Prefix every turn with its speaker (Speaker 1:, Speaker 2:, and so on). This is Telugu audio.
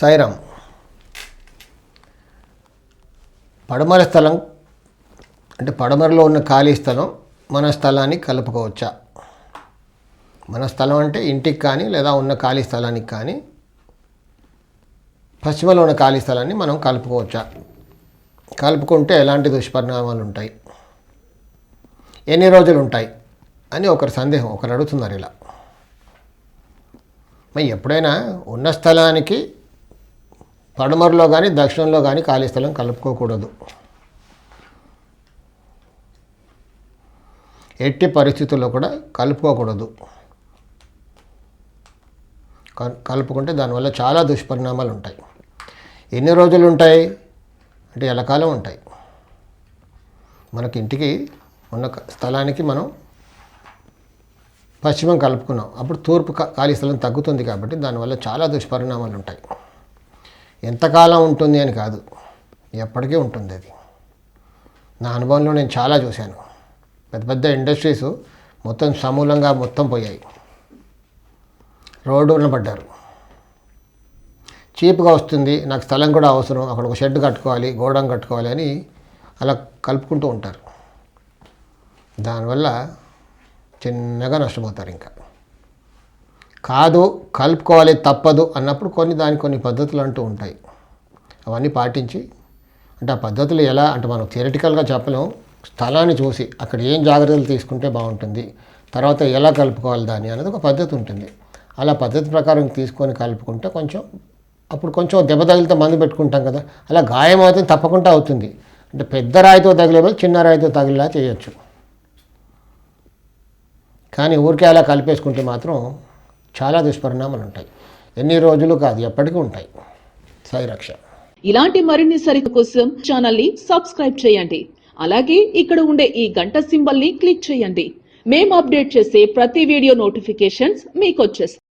Speaker 1: సాయిరామ్ పడమర స్థలం అంటే పడమరలో ఉన్న ఖాళీ స్థలం మన స్థలాన్ని కలుపుకోవచ్చా? మన స్థలం అంటే ఇంటికి కానీ లేదా ఉన్న ఖాళీ స్థలానికి కానీ పశ్చిమలో ఉన్న ఖాళీ స్థలాన్ని మనం కలుపుకోవచ్చా? కలుపుకుంటే ఎలాంటి దుష్పరిణామాలు ఉంటాయి? ఎన్ని రోజులు ఉంటాయి? అని ఒకరి సందేహం ఒకరు అడుగుతున్నారు ఇలా. మరి ఎప్పుడైనా ఉన్న స్థలానికి పడమరలో కానీ దక్షిణంలో కానీ ఖాళీ స్థలం కలుపుకోకూడదు. ఎట్టి పరిస్థితుల్లో కూడా కలుపుకోకూడదు. కలుపుకుంటే దానివల్ల చాలా దుష్పరిణామాలు ఉంటాయి. ఎన్ని రోజులు ఉంటాయి? అంటే ఎలకాలం ఉంటాయి. మనకి ఇంటికి ఉన్న స్థలానికి మనం పశ్చిమం కలుపుకున్నాం. అప్పుడు తూర్పు ఖాళీ స్థలం తగ్గుతుంది కాబట్టి దానివల్ల చాలా దుష్పరిణామాలు ఉంటాయి. ఎంతకాలం ఉంటుంది అని కాదు. ఎప్పటికీ ఉంటుంది అది. నా అనుభవంలో నేను చాలా చూశాను. పెద్ద పెద్ద ఇండస్ట్రీస్ మొత్తం సమూలంగా మొత్తం పోయాయి. రోడ్డున పడ్డారు. చీప్గా వస్తుంది నాకు స్థలం కూడా అవసరం అక్కడ ఒక షెడ్ కట్టుకోవాలి గోడం కట్టుకోవాలి అని అలా కలుపుకుంటూ ఉంటారు. దానివల్ల చిన్నగా నష్టపోతారు ఇంకా. కాదు కలుపుకోవాలి తప్పదు అన్నప్పుడు కొన్ని దానికి కొన్ని పద్ధతులు అంటూ ఉంటాయి. అవన్నీ పాటించి అంటే ఆ పద్ధతులు ఎలా అంటే మనం థియరటికల్గా చెప్పలేము. స్థలాన్ని చూసి అక్కడ ఏం జాగ్రత్తలు తీసుకుంటే బాగుంటుంది తర్వాత ఎలా కలుపుకోవాలి దాన్ని అనేది ఒక పద్ధతి ఉంటుంది. అలా పద్ధతి ప్రకారం తీసుకొని కలుపుకుంటే కొంచెం అప్పుడు కొంచెం దెబ్బ తగిలితే మందు పెట్టుకుంటాం కదా అలా గాయం అవుతుంది తప్పకుండా అవుతుంది. అంటే పెద్ద రాయితో తగిలే చిన్న రాయితో తగిలేలా చేయొచ్చు. కానీ ఊరికే అలా కలిపేసుకుంటే మాత్రం చాలా దుష్పరిణామాలు ఉంటాయి. ఎన్ని రోజులు కాదు ఎప్పటికీ ఉంటాయి. సాయి రక్ష.
Speaker 2: ఇలాంటి మరిన్ని సరిక కోసం ఛానల్ని సబ్స్క్రైబ్ చేయండి. అలాగే ఇక్కడ ఉండే ఈ గంట సింబల్ని క్లిక్ చేయండి. మేము అప్డేట్ చేసే ప్రతి వీడియో నోటిఫికేషన్స్ మీకు వచ్చేస్తాయి